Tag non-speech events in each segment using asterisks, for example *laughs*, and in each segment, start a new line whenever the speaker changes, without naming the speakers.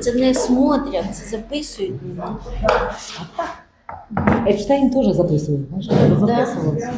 Це не смотрять, це записують.
Епштейн теж записує. записувався.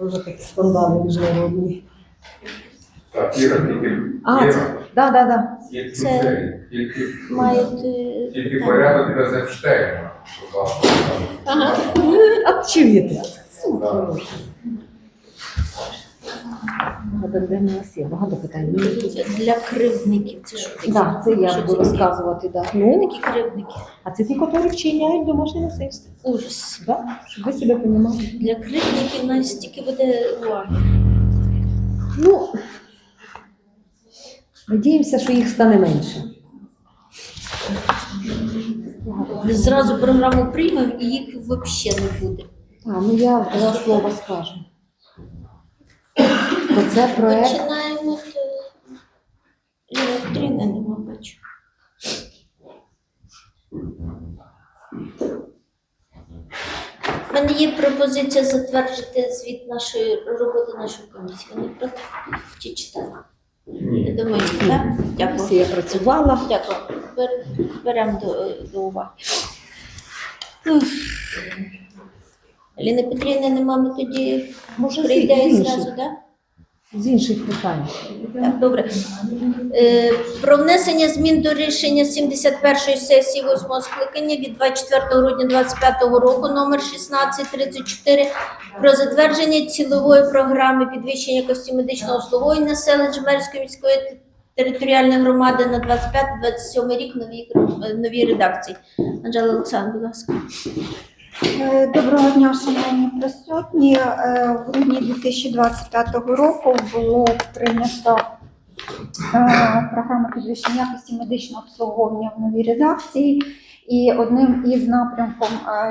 Дуже такі скандали міжнародні.
Так, Іра, тільки,
А, це, да, да, да.
тільки,
Це-
це, тільки,
Мають. е,
тільки порядок без Епштейна.
Ага.
А вчив я
Да.
Де нас є багато питань.
Для кривдників. Це що таке?
Да, це я буду розказувати. Да. Ну,
такі кривдники?
а це ті, які вчиняють домашнє насильство.
Ужас.
Да? Щоб ви себе розуміли.
Для кривдників настільки буде уваги.
Ну, надіємося, що їх стане менше.
Зразу програму приймемо і їх взагалі не буде.
А, ну я два слова скажу. Бо це проект.
Починаємо. Електрина нема бачу. У мене є пропозиція затвердити звіт нашої роботи нашої комісії. Вони проти чи читали? Я
Ні.
думаю, так? Дякую.
Я працювала.
Дякую. Бер- Беремо до, до уваги. Уф. Аліни Петрівни нема, ми тоді
Може, з
прийде і зразу, так?
З інших питань.
Так, добре. Е, Про внесення змін до рішення 71-ї сесії 8 скликання від 24 грудня 2025 року номер 1634 про затвердження цілової програми підвищення якості медичного обслуговування населення Жмерської міської територіальної громади на 25-27 рік нові, нові редакції. Анжела Олександр, будь ласка.
Е, Доброго дня, шановні присутні. Е, В грудні 2025 року було прийнято е, програма підвищення якості медичного обслуговування в новій редакції. І одним із напрямком,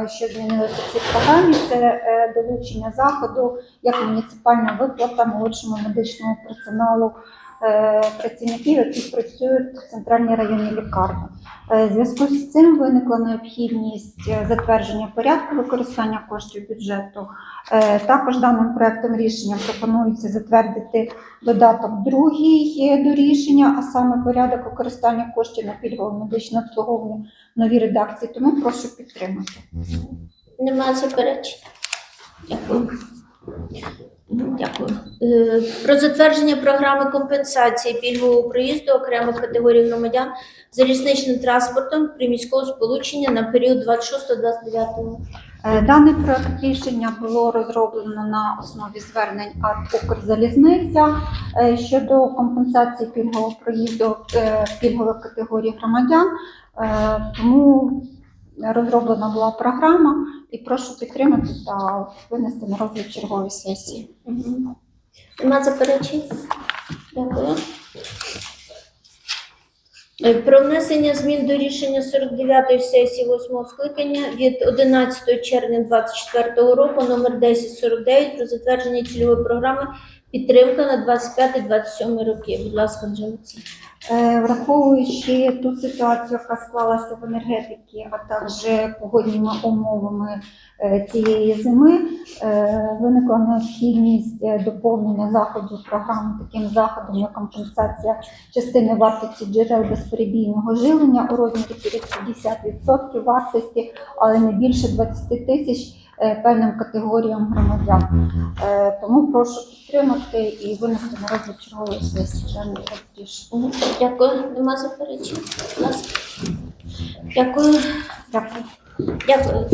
що змінилося в цій програмі, це долучення заходу як муніципальна виплата молодшому медичному персоналу працівників, які працюють в центральній районній лікарні. Е, В зв'язку з цим виникла необхідність е, затвердження порядку використання коштів бюджету. Е, Також даним проектом рішення пропонується затвердити додаток другий е, до рішення, а саме порядок використання коштів на пільгове медичне обслуговування в новій редакції. Тому прошу підтримати.
Нема заперечень. Дякую. Дякую. Е, Про затвердження програми компенсації пільгового проїзду окремих категорій громадян залізничним транспортом приміського сполучення на період 26-29
Е, Даний проект рішення було розроблено на основі звернень АТ «Укрзалізниця» е, щодо компенсації пільгового проїзду пільгових категорій громадян. Тому розроблена була програма і прошу підтримати та винести на розгляд чергової сесії.
Мгм. Нема заперечень? Дякую. Е, Про внесення змін до рішення 49-ї сесії 8 скликання від 11 червня 2024 року номер 1049 про затвердження цільової програми підтримка на 25-27 роки. Будь ласка. Олексіївна.
Е, Враховуючи ту ситуацію, яка склалася в енергетиці, а також погодніми умовами е, цієї зими, е, виникла необхідність доповнення заходів програми таким заходом, як компенсація частини вартості джерел безперебійного живлення у розмірі 50% вартості, але не більше 20 тисяч певним категоріям громадян. Е, Тому прошу підтримати і винести на розгляд чергової сесії.
Дякую. Нема заперечень? Дякую.
Дякую.
Дякую.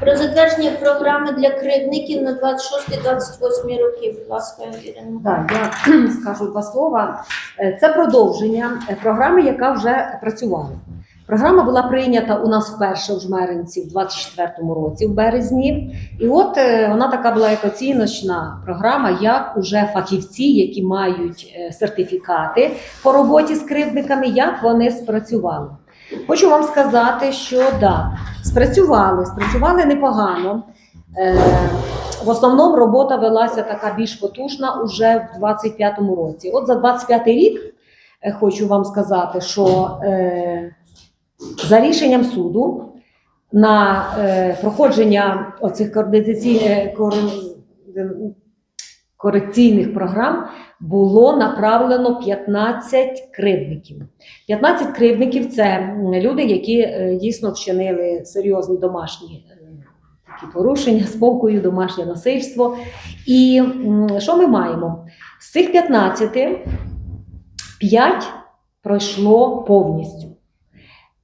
Про затвердження програми для кривдників на 26-28 роки. Будь ласка, Ірина.
Так, я скажу два слова. Е, Це продовження е, програми, яка вже працювала. Програма була прийнята у нас вперше в Жмеринці в 24-му році, в березні. І от е, вона така була як оціночна програма, як уже фахівці, які мають е, сертифікати по роботі з кривдниками, як вони спрацювали. Хочу вам сказати, що да, спрацювали, спрацювали непогано. Е, в основному робота велася така більш потужна уже в 25-му році. От за 25-й рік хочу вам сказати, що е, за рішенням суду на е, проходження оцих корекційних програм було направлено 15 кривдників. 15 кривдників це люди, які е, дійсно вчинили серйозні домашні е, такі порушення спокою, домашнє насильство. І м, що ми маємо? З цих 15 5 пройшло повністю.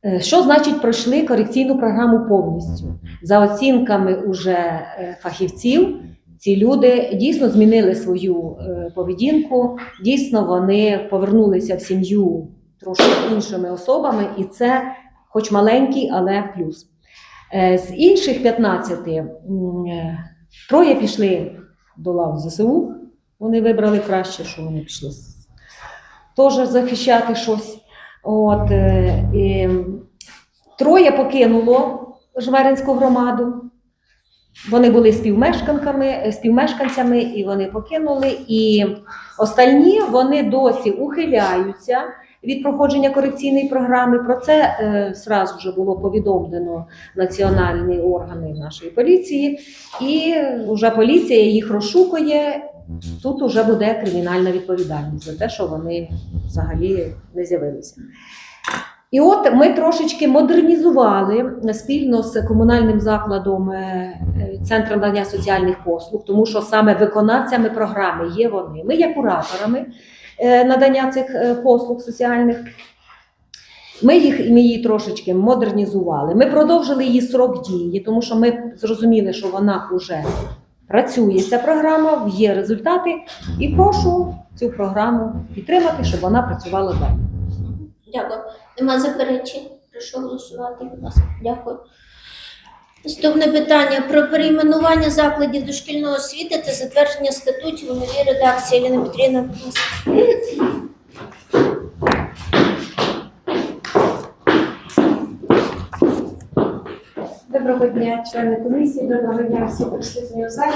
Е, Що значить пройшли корекційну програму повністю? За оцінками уже е, фахівців, ці люди дійсно змінили свою е, поведінку, дійсно вони повернулися в сім'ю трошки іншими особами, і це хоч маленький, але плюс. З інших 15 е, троє пішли до лав ЗСУ. Вони вибрали краще, що вони пішли теж захищати щось. От, е, і троє покинуло Жмеринську громаду. Вони були співмешканками, е, співмешканцями, і вони покинули. І остальні вони досі ухиляються від проходження корекційної програми. Про це е, зразу вже було повідомлено національні органи нашої поліції, і вже поліція їх розшукує. Тут вже буде кримінальна відповідальність за те, що вони взагалі не з'явилися. І от ми трошечки модернізували спільно з комунальним закладом е, Центром надання соціальних послуг, тому що саме виконавцями програми є вони. Ми є кураторами е, надання цих е, послуг соціальних. Ми їх ми її трошечки модернізували. Ми продовжили її срок дії, тому що ми зрозуміли, що вона вже працює. Ця програма, є результати, і прошу цю програму підтримати, щоб вона працювала далі.
Дякую. Нема заперечень. Прошу голосувати, будь ласка. Дякую. Наступне питання про перейменування закладів дошкільної освіти та затвердження статутів у новій редакції. Еліна Петрівна,
Доброго дня, члени комісії, доброго дня всі присутні у залі.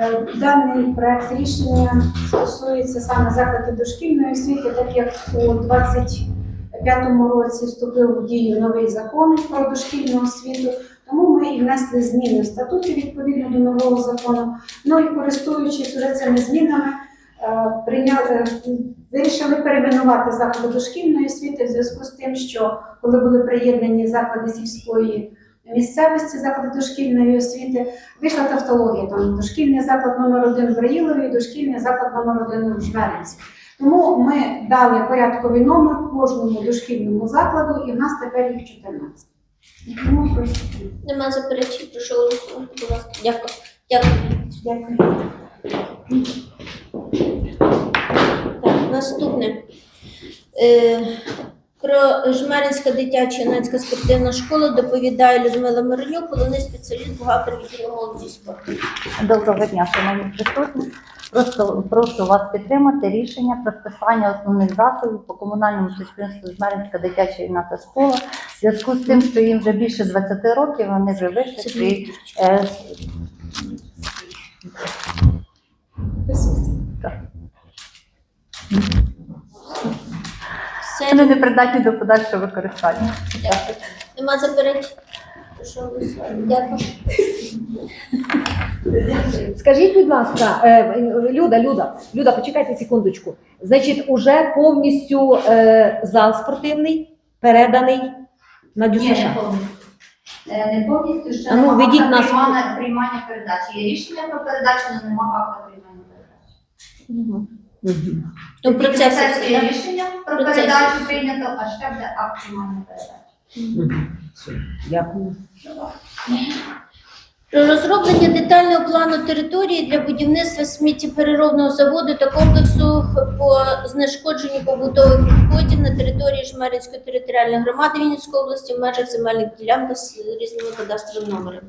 Е, Даний проект рішення стосується саме закладів дошкільної освіти, так як у 25-му році вступив в дію новий закон про дошкільну освіту, тому ми і внесли зміни в статуті відповідно до нового закону. Ну і користуючись уже цими змінами, е, прийняли, вирішили перейменувати заклади дошкільної освіти в зв'язку з тим, що коли були приєднані заклади сільської місцевості заклади дошкільної освіти вийшла тавтологія. Там дошкільний заклад номер один в Браїлові, дошкільний заклад номер один в Жмеринці. Тому ми дали порядковий номер кожному дошкільному закладу, і в нас тепер їх 14. Тому прошу.
Нема заперечень. Прошу голосувати, будь ласка. Дякую. Дякую.
Дякую.
Так, наступне. Е, про Жмеринська дитяча юнацька спортивна школа доповідає Людмила Миронюк, головний спеціаліст бухгалтер відділу молоді спорту.
Доброго дня, шановні присутні. Просто прошу вас підтримати рішення про списання основних засобів по комунальному підприємству Жмеринська дитяча юнацька школа. В зв'язку з тим, що їм вже більше 20 років, вони вже вийшли свій е. Вони не придатні до подальшого використання.
Дякую. Нема заперечень. Дякую.
Скажіть, будь ласка, е, Люда, Люда, Люда, почекайте секундочку. Значить, уже повністю е, зал спортивний переданий на ДЮСШ?
не повністю. Е, ще
ну,
нема
ведіть
акта
нас.
приймання, приймання передачі. Є рішення про передачу, але нема акта приймання передачі.
Мгм.
Ну,
Тільки
процес все
рішення про
Процесі.
передачу прийнято, а ще буде акт приймання передачі.
Дякую.
Розроблення детального плану території для будівництва сміттєпереробного заводу та комплексу по знешкодженню побутових відходів на території Жмеринської територіальної громади Вінницької області в межах земельних ділянок з різними кадастровими номерами.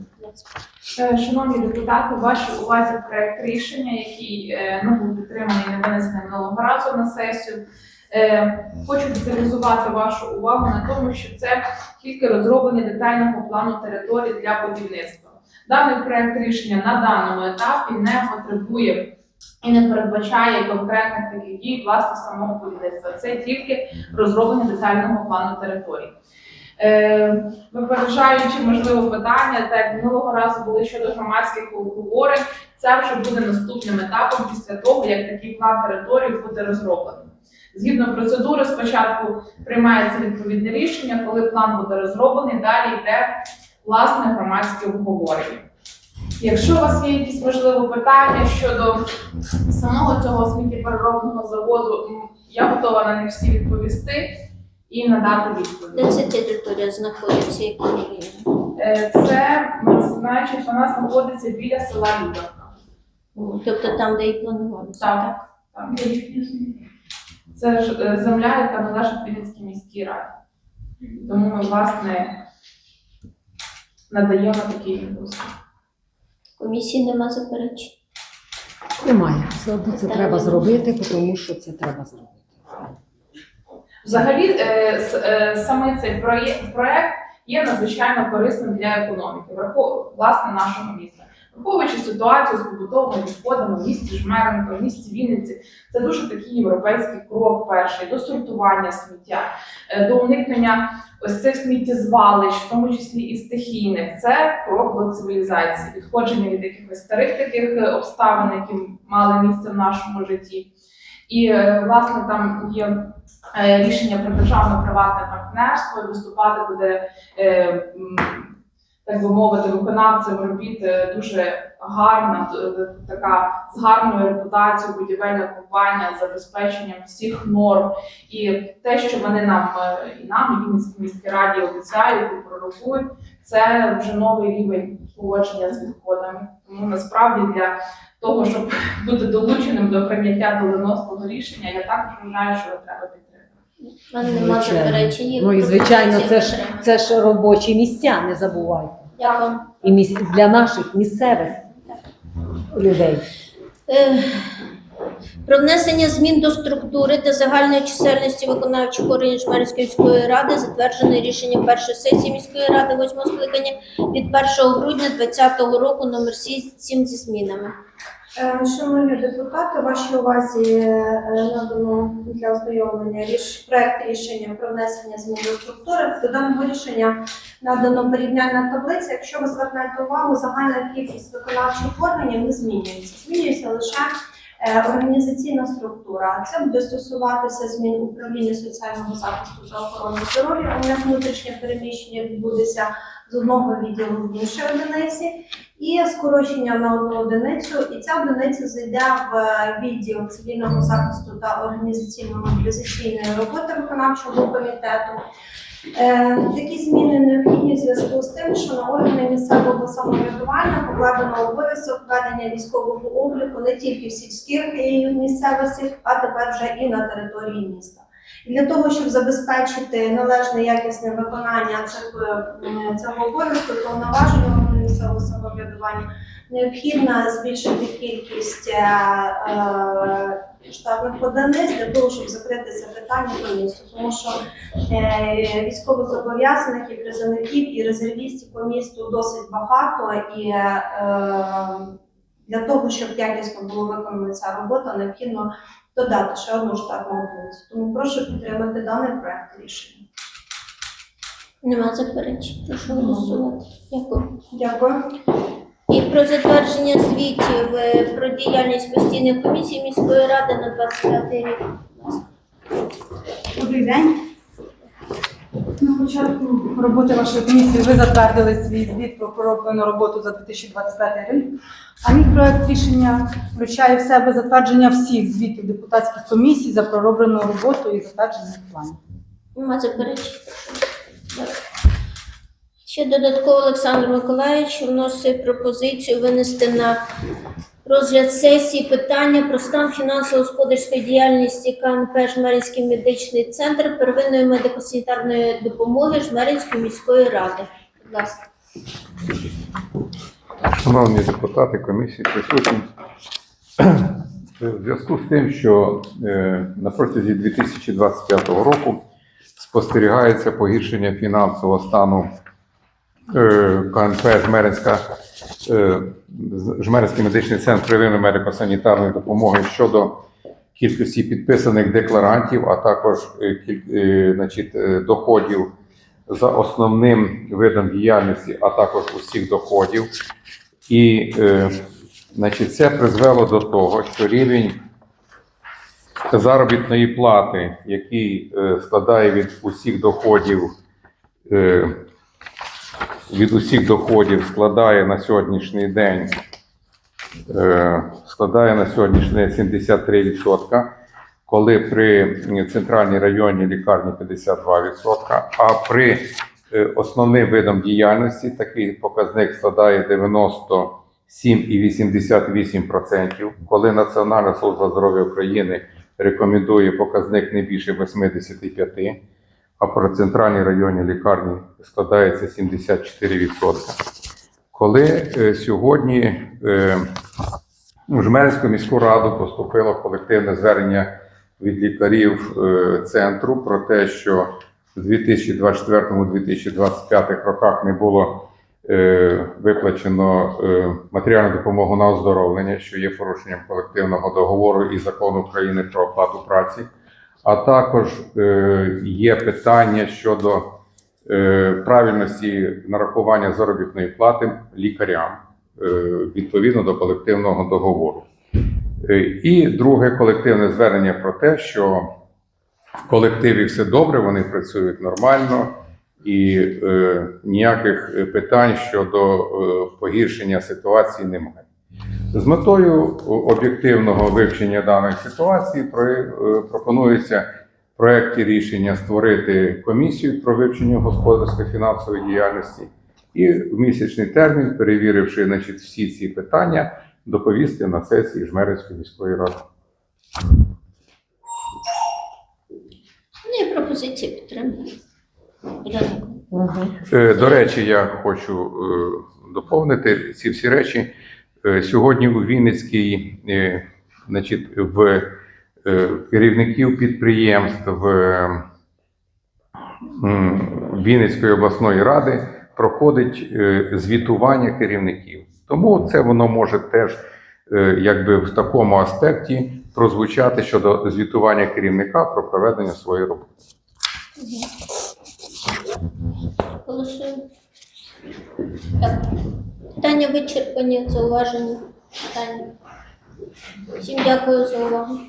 Е, Шановні депутати, вашій увазі проект рішення, який е, ну, був підтриманий і не винесений минулого разу на сесію. Е, Хочу деталізувати вашу увагу на тому, що це тільки розроблення детального плану території для будівництва. Даний проект рішення на даному етапі не потребує і не передбачає конкретних таких дій власне самого будівництва. Це тільки розроблення детального плану території. Е, Випереджаючи можливо питання, так минулого разу були щодо громадських обговорень, це вже буде наступним етапом після того, як такий план території буде розроблений. Згідно процедури, спочатку приймається відповідне рішення, коли план буде розроблений, далі йде власне громадське обговорення. Якщо у вас є якісь можливі питання щодо самого цього сміттєпереробного заводу, я готова на них всі відповісти і надати відповідь.
Де ця територія знаходиться, який?
Е, Це значить, вона знаходиться біля села Люберка.
Тобто там, де і планувалося.
Так, так. Це ж е, земля, яка належить Вінницькій міській раді. Тому ми, власне, надаємо такий відпуск.
Комісії нема заперечень.
Немає. Все одно це
Так.
треба зробити, тому що це треба зробити.
Взагалі, е, с- е, саме цей проєкт, проект є надзвичайно корисним для економіки, врахов- власне нашого міста. Враховуючи ситуацію з побутовими відходами в місті Жмеренко, в місті Вінниці, це дуже такий європейський крок перший до сортування сміття, е, до уникнення ось цих сміттєзвалищ, в тому числі і стихійних. Це крок до цивілізації, відходження від якихось старих таких е, обставин, які мали місце в нашому житті. І е, власне там є рішення про державно-приватне партнерство, виступати буде, так би мовити, виконавцем робіт е, дуже гарна, така з гарною репутацією будівельна компанія забезпеченням всіх норм. І те, що вони нам е, і нам, і Вінницькій міській раді обіцяють і пророкують, це вже новий рівень поводження з відходами. Тому насправді для того, щоб *laughs* бути долученим до прийняття доленосного рішення, я також вважаю, що треба підтримати.
У мене нема
Звичайно.
заперечень.
Ну і звичайно, це ж це ж робочі місця, не забувайте.
Дякую.
І міс... для наших місцевих людей.
Е, Про внесення змін до структури та загальної чисельності виконавчих органів Жмеринської міської ради, затверджене рішенням першої сесії міської ради 8 скликання від 1 грудня 2020 року номер 7 зі змінами.
Е, Шановні депутати, вашій увазі е, надано для ознайомлення ріш... проект рішення про внесення змін до структури. До даного рішення надано порівняльна таблиця. Якщо ви звернете увагу, загальна кількість виконавчих органів не змінюється. Змінюється лише е, організаційна структура. Це буде стосуватися змін управління соціального захисту та охорони здоров'я. У них внутрішнє переміщення відбудеться з одного відділу в інші одиниці і скорочення на одну одиницю, і ця одиниця зайде в е, відділ цивільного захисту та організаційно-мобілізаційної роботи виконавчого комітету. Е, Такі зміни необхідні в зв'язку з тим, що на органи місцевого самоврядування покладено обов'язок ведення військового обліку не тільки в сільських і місцевостях, а тепер вже і на території міста. Для того, щоб забезпечити належне якісне виконання е, цього обов'язку, повноваження органів місцевого самоврядування необхідно збільшити кількість е, е, штатних одиниць для того, щоб закрити це питання по місту. Тому що е, військовозобов'язаних і призовників і резервістів по місту досить багато, і е, для того, щоб якісно було виконана ця робота, необхідно додати ще одну штатну одиницю. Тому прошу підтримати даний проект рішення.
Нема заперечень. Прошу голосувати. Дякую.
Дякую.
І про затвердження звітів е, про діяльність постійної комісії міської ради на 25 рік.
Добрий день. На початку роботи вашої комісії ви затвердили свій звіт про пророблену роботу за 2025 рік. А мій проект рішення включає в себе затвердження всіх звітів депутатських комісій за пророблену роботу і затвердження планів.
Нема заперечень. Ще додатково Олександр Миколаївич вносить пропозицію винести на розгляд сесії питання про стан фінансово-господарської діяльності КНП Жмеринський медичний центр первинної медико-санітарної допомоги Жмеринської міської ради. Будь ласка.
Шановні депутати комісії присутні. В зв'язку з тим, що е, на протязі 2025 року спостерігається погіршення фінансового стану е, КНП Жмеринська, е, Жмеринський медичний центр первинної медико-санітарної допомоги щодо кількості підписаних декларантів, а також е, е, значить, доходів за основним видом діяльності, а також усіх доходів. І значить, це призвело до того, що рівень заробітної плати, який складає від усіх доходів, від усіх доходів складає на сьогоднішній день е, складає на сьогоднішній день 73%, коли при центральній районній лікарні 52%, а при е, основним видом діяльності такий показник складає 97,88%, коли Національна служба здоров'я України рекомендує показник не більше 85%, а при центральній районній лікарні складається 74%. Коли е, сьогодні е, в Жмеринську міську раду поступило колективне звернення від лікарів е, центру про те, що в 2024-2025 роках не було виплачено матеріальну допомогу на оздоровлення, що є порушенням колективного договору і закону України про оплату праці. А також е, є питання щодо е, правильності нарахування заробітної плати лікарям е, відповідно до колективного договору. І друге колективне звернення про те, що в колективі все добре, вони працюють нормально, і е, ніяких питань щодо е, погіршення ситуації немає. З метою об'єктивного вивчення даної ситуації е, пропонується в проєкті рішення створити комісію про вивчення господарської фінансової діяльності і в місячний термін, перевіривши значить, всі ці питання, доповісти на сесії Жмеринської міської ради.
Ні, пропозиції підтримую. Дякую.
Е, До речі, я хочу е, доповнити ці всі речі. Е, Сьогодні у Вінницькій, е, значить, в е, керівників підприємств Вінницької обласної ради проходить звітування керівників. Тому це воно може теж якби в такому аспекті прозвучати щодо звітування керівника про проведення своєї роботи.
Голосуємо. Питання вичерпані, зауваження. Питання. Всім дякую за увагу.